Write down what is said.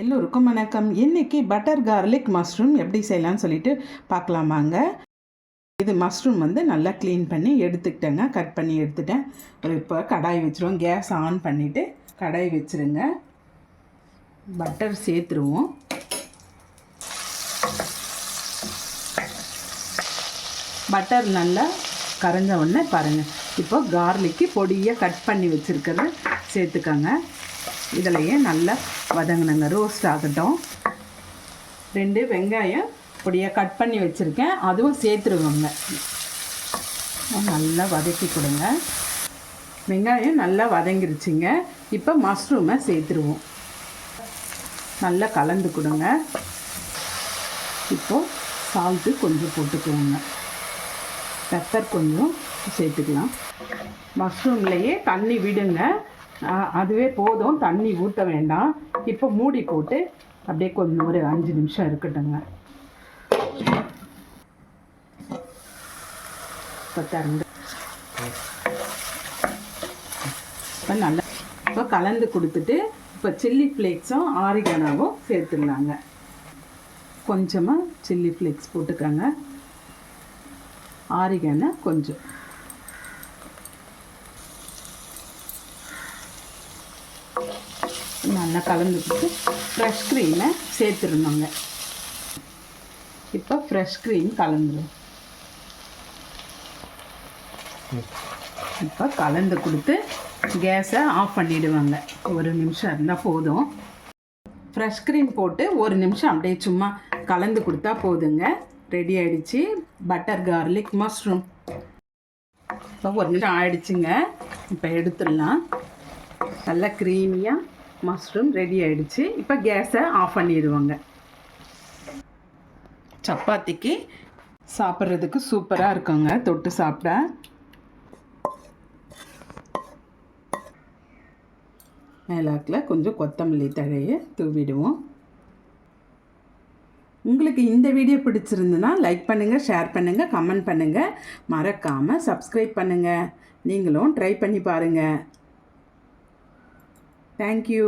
எல்லோருக்கும் வணக்கம். இன்றைக்கி பட்டர் கார்லிக் மஷ்ரூம் எப்படி செய்யலாம்னு சொல்லிட்டு பார்க்கலாமாங்க இது மஷ்ரூம் வந்து நல்லா க்ளீன் பண்ணி எடுத்துக்கிட்டேங்க. கட் பண்ணி எடுத்துட்டேன். ஒரு இப்போ கடாய் வச்சுருவோம். கேஸ் ஆன் பண்ணிவிட்டு கடாய் வச்சுருங்க. பட்டர் சேர்த்துருவோம். பட்டர் நல்லா கரைஞ்ச உடனே பாருங்கள் இப்போ கார்லிக்கு பொடியாக கட் பண்ணி வச்சுருக்கிறத சேர்த்துக்கோங்க. இதுலையே நல்லா வதங்கினங்க. ரோஸ்ட் ஆகட்டும். ரெண்டு வெங்காயம் பொடியாக கட் பண்ணி வச்சுருக்கேன். அதுவும் சேர்த்துருவோங்க. நல்லா வதக்கி கொடுங்க. வெங்காயம் நல்லா வதங்கிருச்சுங்க. இப்போ மஷ்ரூமை சேர்த்துருவோம். நல்லா கலந்து கொடுங்க. இப்போது சால்ட்டு கொஞ்சம் போட்டுக்குவோங்க பெப்பர் கொஞ்சம் சேர்த்துக்கலாம். மஷ்ரூம்லேயே தண்ணி விடுங்க. அதுவே போதும். தண்ணி ஊற்ற வேண்டாம். இப்போ மூடி போட்டு அப்படியே கொஞ்சம் ஒரு அஞ்சு நிமிஷம் இருக்கட்டுங்க இப்போ திறந்து. இப்போ நல்லா இப்போ கலந்து கொடுத்துட்டு இப்போ சில்லி ஃப்ளேக்ஸும் ஆரிகனாவும் சேர்த்துடலாங்க கொஞ்சமாக சில்லி ஃப்ளேக்ஸ் போட்டுக்கோங்க. ஆரிகனை கொஞ்சம். நல்லா கலந்துக்கிட்டு ஃப்ரெஷ் க்ரீமை சேர்த்துருந்தோங்க இப்போ ஃப்ரெஷ் க்ரீம் கலந்துடும் இப்போ கலந்து கொடுத்து கேஸை ஆஃப் பண்ணிடுவாங்க. ஒரு நிமிஷம் இருந்தால் போதும். ஃப்ரெஷ் க்ரீம் போட்டு ஒரு நிமிஷம் அப்படியே சும்மா கலந்து கொடுத்தா போதுங்க. ரெடி ஆகிடுச்சி பட்டர் கார்லிக் மஷ்ரூம் இப்போ ஒரு நிமிஷம் ஆயிடுச்சுங்க. இப்போ எடுத்துடலாம். நல்லா க்ரீமியாக மஷ்ரூம் ரெடி ஆகிடுச்சு இப்போ கேஸை ஆஃப் பண்ணிடுவாங்க. சப்பாத்திக்கு சாப்பிட்றதுக்கு சூப்பராக இருக்குங்க. தொட்டு சாப்பிட. மேலாக்கில் கொஞ்சம் கொத்தமல்லி தழையை தூவிடுவோம். உங்களுக்கு இந்த வீடியோ பிடிச்சிருந்துன்னா லைக் பண்ணுங்கள் ஷேர் பண்ணுங்கள் கமெண்ட் பண்ணுங்கள் மறக்காமல் சப்ஸ்கிரைப் பண்ணுங்கள் நீங்களும் ட்ரை பண்ணி பாருங்கள் தேங்க்யூ